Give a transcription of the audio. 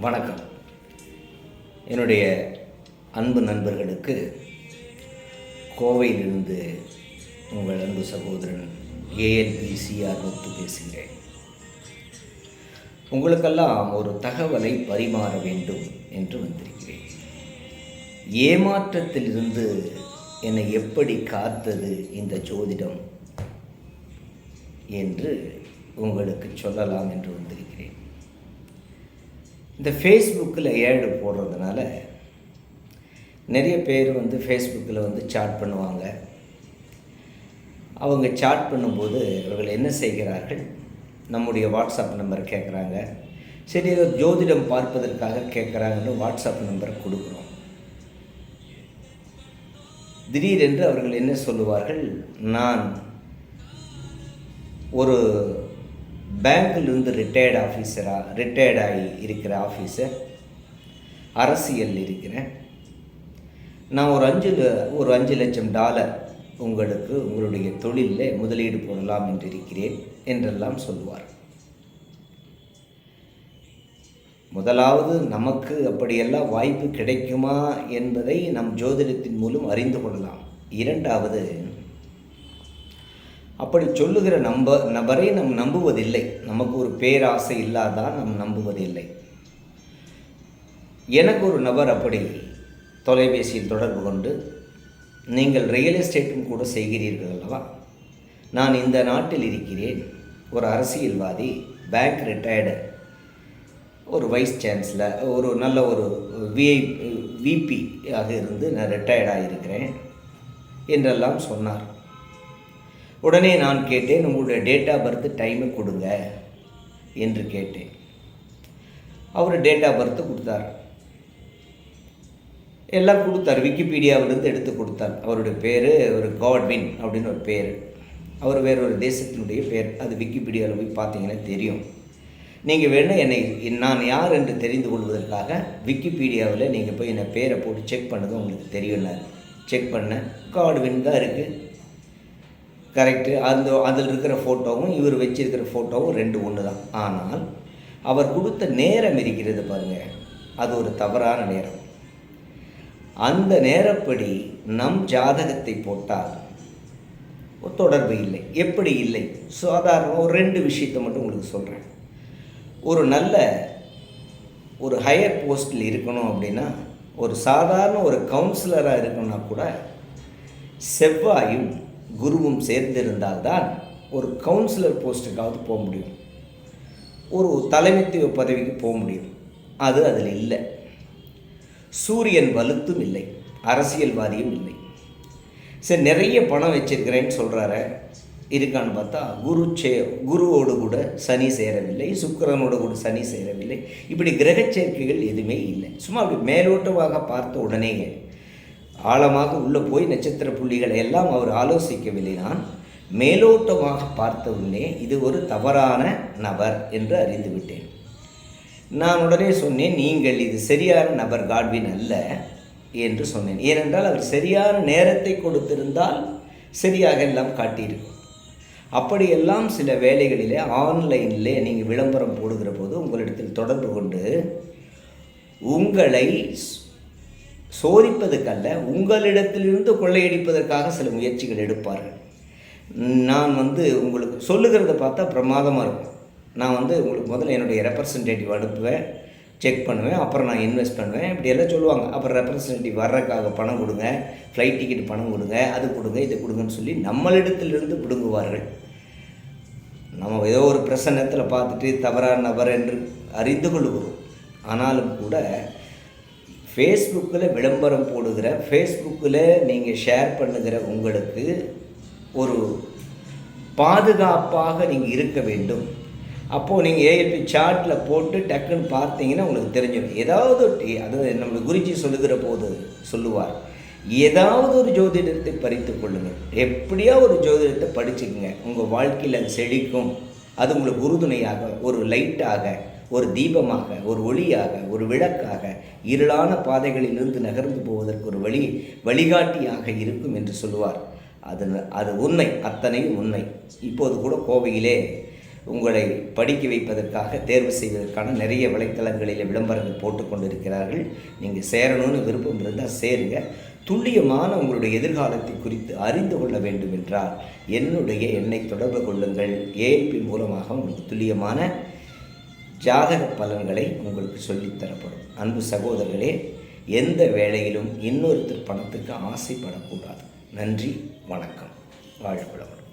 வணக்கம். என்னுடைய அன்பு நண்பர்களுக்கு கோவையிலிருந்து உங்கள் அன்பு சகோதரன் ஏஎன்பிசிஆர் முத்து பேசுகிறேன். உங்களுக்கெல்லாம் ஒரு தகவலை பரிமாற வேண்டும் என்று வந்திருக்கிறேன். ஏமாற்றத்திலிருந்து என்னை எப்படி காத்தது இந்த ஜோதிடம் என்று உங்களுக்கு சொல்லலாம் என்று வந்திருக்கிறேன். இந்த ஃபேஸ்புக்கில் ஏடு போடுறதுனால நிறைய பேர் வந்து ஃபேஸ்புக்கில் வந்து சாட் பண்ணுவாங்க. அவங்க சாட் பண்ணும்போது அவர்கள் என்ன செய்கிறார்கள்? நம்முடைய வாட்ஸ்அப் நம்பர் கேட்குறாங்க. சரி ஏதோ ஜோதிடம் பார்ப்பதற்காக கேட்குறாங்கன்னு வாட்ஸ்அப் நம்பர் கொடுக்குறோம். திடீரென்று அவர்கள் என்ன சொல்லுவார்கள்? நான் ஒரு பேங்க்கிலிருந்து ரிட்டையர்டு ஆஃபீஸராக ரிட்டையர்ட் ஆகி இருக்கிற ஆஃபீஸர் அரசியல் இருக்கிறேன். நான் ஒரு அஞ்சு ஒரு அஞ்சு லட்சம் டாலர் உங்களுக்கு உங்களுடைய தொழிலில் முதலீடு போடலாம் என்று இருக்கிறேன் என்றெல்லாம் சொல்லுவார் முதலாவது நமக்கு அப்படியெல்லாம் வாய்ப்பு கிடைக்குமா என்பதை நம் ஜோதிடத்தின் மூலம் அறிந்து கொள்ளலாம். இரண்டாவது அப்படி சொல்லுகிற நம்ப நபரை நம் நம்புவதில்லை. நமக்கு ஒரு பேராசை இல்லாதான் நாம் நம்புவதில்லை. எனக்கு ஒரு நபர் அப்படி தொலைபேசியில் தொடர்பு கொண்டு நீங்கள் ரியல் எஸ்டேட்டும் கூட செய்கிறீர்கள் அல்லவா? நான் இந்த நாட்டில் இருக்கிறேன். ஒரு அரசியல்வாதி பேங்க் ரிட்டையர்டு ஒரு வைஸ் சான்சலர் ஒரு நல்ல ஒரு விஐ விபி ஆக இருந்து நான் ரிட்டையர்டாக இருக்கிறேன் என்றெல்லாம் சொன்னார். உடனே நான் கேட்டேன் உங்களுடைய டேட் ஆஃப் பர்த் டைமை கொடுங்க என்று கேட்டேன். அவர் டேட் ஆஃப் பர்த்து கொடுத்தார். எல்லாம் கொடுத்தார். விக்கிபீடியாவிலிருந்து எடுத்து கொடுத்தார். அவருடைய பேர் ஒரு காட்வின் அப்படின்னு ஒரு பேர். அவர் வேற ஒரு தேசத்தினுடைய பேர். அது விக்கிபீடியாவில் போய் பார்த்தீங்கன்னா தெரியும். நீங்கள் வேணும் என்னை நான் யார் என்று தெரிந்து கொள்வதற்காக விக்கிபீடியாவில் நீங்கள் போய் என்னை பேரை போட்டு செக் பண்ணது உங்களுக்கு தெரியும்னாரு செக் பண்ண காட்வின் தான் இருக்குது கரெக்டு அந்த அதில் இருக்கிற ஃபோட்டோவும் இவர் வச்சிருக்கிற ஃபோட்டோவும் ரெண்டு ஒன்று தான் ஆனால் அவர் கொடுத்த நேரம் இருக்கிறது பாருங்கள் அது ஒரு தவறான நேரம். அந்த நேரப்படி நம் ஜாதகத்தை போட்டால் தொடர்பு இல்லை. எப்படி இல்லை? சாதாரண ஒரு ரெண்டு விஷயத்தை மட்டும் உங்களுக்கு சொல்கிறேன் ஒரு நல்ல ஒரு ஹையர் போஸ்டில் இருக்கணும் அப்படின்னா ஒரு சாதாரண ஒரு கவுன்சிலராக இருக்கணும்னா கூட செவ்வாயும் குருவும் சேர்ந்திருந்தால்தான் ஒரு கவுன்சிலர் போஸ்ட்டுக்காவது போக முடியும். ஒரு தலைமைத்துவ பதவிக்கு போக முடியும். அது அதில் இல்லை. சூரியன் வலுத்தும் இல்லை. அரசியல்வாதியும் இல்லை. சரி நிறைய பணம் வச்சிருக்கிறேன்னு சொல்கிறாரு இருக்கான்னு பார்த்தா குரு சே குருவோடு கூட சனி சேரவில்லை சுக்கிரனோடு கூட சனி சேரவில்லை. இப்படி கிரகச் சேர்க்கைகள் எதுவுமே இல்லை. சும்மா அப்படி மேலோட்டமாக பார்த்த உடனேயே ஆழமாக உள்ளே போய் நட்சத்திர புள்ளிகளை எல்லாம் அவர் ஆலோசிக்கவில்லை. நான் மேலோட்டமாக பார்த்த உடனே இது ஒரு தவறான நபர் என்று அறிந்துவிட்டேன் நான் உடனே சொன்னேன் நீங்கள் இது சரியான நபர் காட்வின் அல்ல என்று சொன்னேன். ஏனென்றால் அவர் சரியான நேரத்தை கொடுத்திருந்தால் சரியாக எல்லாம் காட்டியிருக்கும். அப்படியெல்லாம் சில வேலைகளிலே ஆன்லைனில் நீங்கள் விளம்பரம் போடுகிற போது உங்களிடத்தில் தொடர்பு கொண்டு உங்களை சோதிப்பதற்கல்ல உங்களிடத்திலிருந்து கொள்ளையடிப்பதற்காக சில முயற்சிகள் எடுப்பார்கள். நான் வந்து உங்களுக்கு சொல்லுகிறத பார்த்தா பிரமாதமாக இருக்கும். நான் வந்து உங்களுக்கு முதல்ல என்னுடைய ரெப்ரசன்டேட்டிவ் அனுப்புவேன் செக் பண்ணுவேன் அப்புறம் நான் இன்வெஸ்ட் பண்ணுவேன். இப்படி எல்லாம் சொல்லுவாங்க. அப்புறம் ரெப்ரசன்டேட்டிவ் வர்றதுக்காக பணம் கொடுங்க ஃப்ளைட் டிக்கெட் பணம் கொடுங்க அது கொடுங்க இது கொடுங்கன்னு சொல்லி நம்மளிடத்திலிருந்து பிடுங்குவார்கள் நம்ம ஏதோ ஒரு பிரசன்னத்தில் பார்த்துட்டு தவறான நபர் என்று அறிந்து கொள்கிறோம் ஆனாலும் கூட ஃபேஸ்புக்கில் விளம்பரம் போடுகிற ஃபேஸ்புக்கில் நீங்கள் ஷேர் பண்ணுகிற உங்களுக்கு ஒரு பாதுகாப்பாக நீங்கள் இருக்க வேண்டும். அப்போது நீங்கள் ஏஎல்பி சார்ட்டில் போட்டு டக்குன்னு பார்த்தீங்கன்னா உங்களுக்கு தெரிஞ்சிடும். ஏதாவது ஒரு டி- அதாவது நம்ம குருஜி சொல்லுகிற போது சொல்லுவார் ஏதாவது ஒரு ஜோதிடத்தை பறித்து கொள்ளுங்கள் எப்படியா ஒரு ஜோதிடத்தை படிச்சுக்குங்க. உங்கள் வாழ்க்கையில் அது செழிக்கும். அது உங்களுக்கு உறுதுணையாக ஒரு லைட்டாக ஒரு தீபமாக ஒரு ஒளியாக ஒரு விளக்காக இருளான பாதைகளிலிருந்து நகர்ந்து போவதற்கு ஒரு வழி வழிகாட்டியாக இருக்கும் என்று சொல்லுவார். அது அது உண்மை அத்தனையும் உண்மை. இப்போது கூட கோவையிலே உங்களை படிக்க வைப்பதற்காக தேர்வு செய்வதற்கான நிறைய வலைத்தளங்களில் விளம்பரங்கள் போட்டுக்கொண்டிருக்கிறார்கள் நீங்கள் சேரணும்னு விருப்பம் இருந்தால் சேருங்க. துல்லியமான உங்களுடைய எதிர்காலத்தை குறித்து அறிந்து கொள்ள வேண்டும் என்றால் என்னுடைய எண்ணை தொடர்பு கொள்ளுங்கள். ஏஎல்பி மூலமாக உங்களுக்கு துல்லியமான ஜாதக பலன்களை உங்களுக்கு சொல்லித் தரப்படும். அன்பு சகோதரர்களே எந்த வேளையிலும் இன்னொருத்தர் பணத்துக்கு ஆசைப்படக்கூடாது. நன்றி வணக்கம். வாழ்வளமுடன்